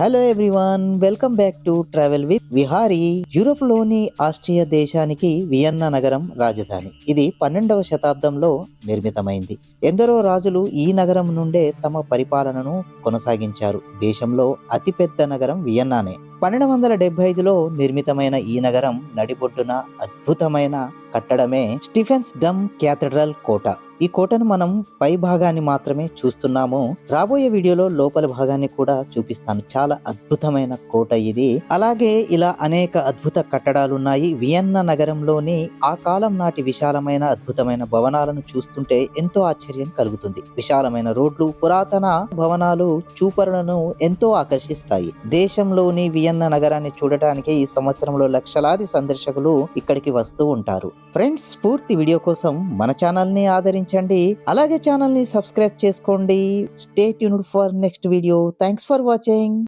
Hello everyone welcome back to travel with Vihari యూరోప్లోని Austria దేశానికి Vienna నగరం రాజధాని. ఇది పన్నెండవ శతాబ్దంలో నిర్మితమైంది. ఎందరో రాజులు ఈ నగరం నుండే తమ పరిపాలనను కొనసాగించారు. దేశంలో అతిపెద్ద నగరం వియన్నానే. పన్నెండు వందల డెబ్బై ఐదులో నిర్మితమైన ఈ నగరం నడిబొడ్డున అద్భుతమైన కట్టడమే స్టిఫెన్స్ డమ్ క్యాథడ్రల్ కోట. ఈ కోటను మనం పై భాగాన్ని మాత్రమే చూస్తున్నాము. రాబోయే వీడియోలో లోపల భాగాన్ని కూడా చూపిస్తాను. చాలా అద్భుతమైన కోట ఇది. అలాగే ఇలా అనేక అద్భుత కట్టడాలు ఉన్నాయి. వియన్నా నగరంలోని ఆ కాలం నాటి విశాలమైన అద్భుతమైన భవనాలను చూస్తుంటే ఎంతో ఆశ్చర్యం కలుగుతుంది. విశాలమైన రోడ్లు పురాతన భవనాలు చూపరులను ఎంతో ఆకర్షిస్తాయి. దేశంలోని వియన్నా నగరాన్ని చూడటానికి ఈ సంవత్సరంలో లక్షలాది సందర్శకులు ఇక్కడికి వస్తూ ఉంటారు. ఫ్రెండ్స్ పూర్తి వీడియో కోసం మన ఛానల్ని గమనించండి అలాగే ఛానల్ని సబ్స్క్రైబ్ చేసుకోండి. Stay tuned for next video thanks for watching